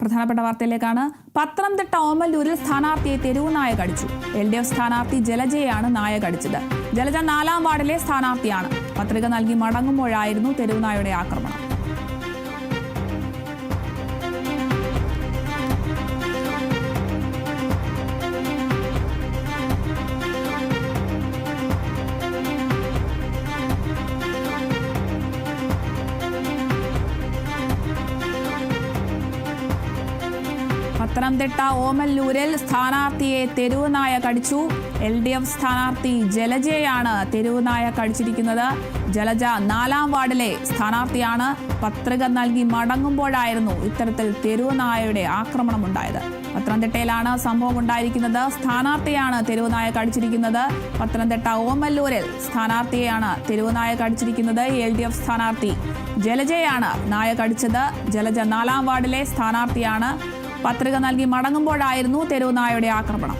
പ്രധാനപ്പെട്ട വാർത്തയിലേക്കാണ്. പത്തനംതിട്ട ഓമല്ലൂരിൽ സ്ഥാനാർത്ഥിയെ തെരുവ് നായ കടിച്ചു എൽ ഡി എഫ് സ്ഥാനാർത്ഥി ജലജയാണ് നായ കടിച്ചത് ജലജ നാലാം വാർഡിലെ സ്ഥാനാർത്ഥിയാണ്. പത്രിക നൽകി മടങ്ങുമ്പോഴായിരുന്നു തെരുവ് നായയുടെ ആക്രമണം. പത്തനംതിട്ട ഓമല്ലൂരിൽ സ്ഥാനാർത്ഥിയെ തെരുവ് നായ കടിച്ചു. എൽ ഡി എഫ് സ്ഥാനാർത്ഥി ജലജയാണ് തെരുവ് നായ കടിച്ചിരിക്കുന്നത്. ജലജ നാലാം വാർഡിലെ സ്ഥാനാർത്ഥിയാണ്. പത്രിക നൽകി മടങ്ങുമ്പോഴായിരുന്നു ഇത്തരത്തിൽ തെരുവ് നായയുടെ ആക്രമണമുണ്ടായത്. പത്തനംതിട്ടയിലാണ് സംഭവം ഉണ്ടായിരിക്കുന്നത്. സ്ഥാനാർത്ഥിയാണ് തെരുവ് നായ കടിച്ചിരിക്കുന്നത്. പത്തനംതിട്ട ഓമല്ലൂരിൽ സ്ഥാനാർത്ഥിയെയാണ് തെരുവ് നായ കടിച്ചിരിക്കുന്നത്. എൽ ഡി എഫ് സ്ഥാനാർത്ഥി ജലജയാണ് നായ കടിച്ചത്. ജലജ നാലാം വാർഡിലെ സ്ഥാനാർത്ഥിയാണ്. പത്രിക നൽകി മടങ്ങുമ്പോഴായിരുന്നു തെരുവ് നായയുടെ ആക്രമണം